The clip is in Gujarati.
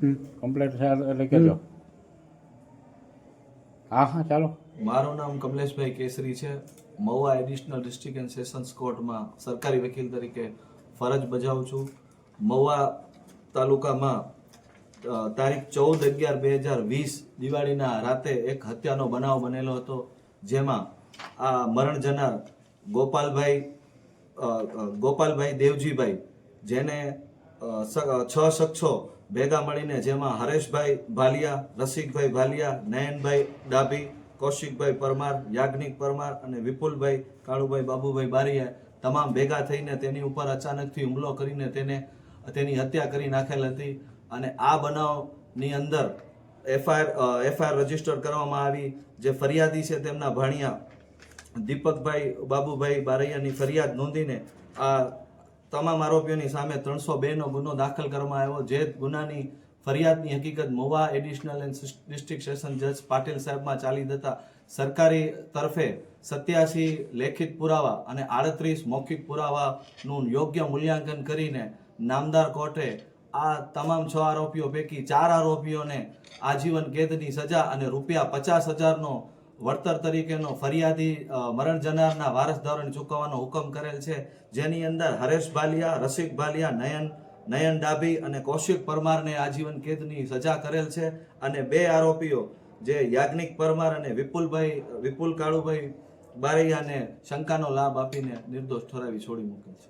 હમ. કમ્પ્લેટ છે એટલે કહેજો. હા હા ચાલો. મારું નામ કમલેશભાઈ કેસરી છે. Mahuva additional district and sessions કોર્ટમાં સરકારી વકીલ તરીકે ફરજ બજાવું છું. મહુવા તાલુકામાં તારીખ ચૌદ અગિયાર બે હજાર વીસ દિવાળીના રાતે એક હત્યાનો બનાવ બનેલો હતો જેમાં આ મરણ જનાર ગોપાલભાઈ ગોપાલભાઈ દેવજીભાઈ જેને છ શખ્સો ભેગા મળીને જેમાં હરેશભાઈ ભાલિયા, રસિકભાઈ ભાલિયા, નયનભાઈ ડાભી, કૌશિકભાઈ પરમાર, યાજ્ઞિક પરમાર અને વિપુલભાઈ, કાળુભાઈ, બાબુભાઈ બારીયા તમામ ભેગા થઈને તેની ઉપર અચાનકથી હુમલો કરીને તેને તેની હત્યા કરી નાખેલ હતી અને આ બનાવની અંદર એફઆઈઆર એફઆઈઆર રજિસ્ટર કરવામાં આવી. જે ફરિયાદી છે તેમના ભાણિયા દીપકભાઈ, બાબુભાઈ બારૈયાની ફરિયાદ નોંધીને આ તમામ આરોપીઓની સામે ત્રણસો બેનો ગુનો દાખલ કરવામાં આવ્યો. જે ગુનાની ફરિયાદની હકીકત મોવા એડિશનલ એન્ડ ડિસ્ટ્રિક્ટ સેશન જજ પાટીલ સાહેબમાં ચાલી જતા સરકારી તરફે સત્યાસી લેખિત પુરાવા અને આડત્રીસ મૌખિક પુરાવાનું યોગ્ય મૂલ્યાંકન કરીને નામદાર કોર્ટે આ તમામ છ આરોપીઓ પૈકી ચાર આરોપીઓને આજીવન કેદની સજા અને રૂપિયા પચાસ હજારનો વળતર તરીકેનો ફરિયાદી મરણ જનારના વારસદારોને ચૂકવવાનો હુકમ કરેલ છે જેની અંદર હરેશ ભાલિયા રસિક ભાલિયા નયન નયન ડાભી અને કૌશિક પરમારને આજીવન કેદની સજા કરેલ છે અને બે આરોપીઓ, જે યાજ્ઞિક પરમાર અને વિપુલભાઈ, વિપુલ કાળુભાઈ બારૈયાને શંકાનો લાભ આપીને નિર્દોષ ઠરાવી છોડી મૂકેલ છે.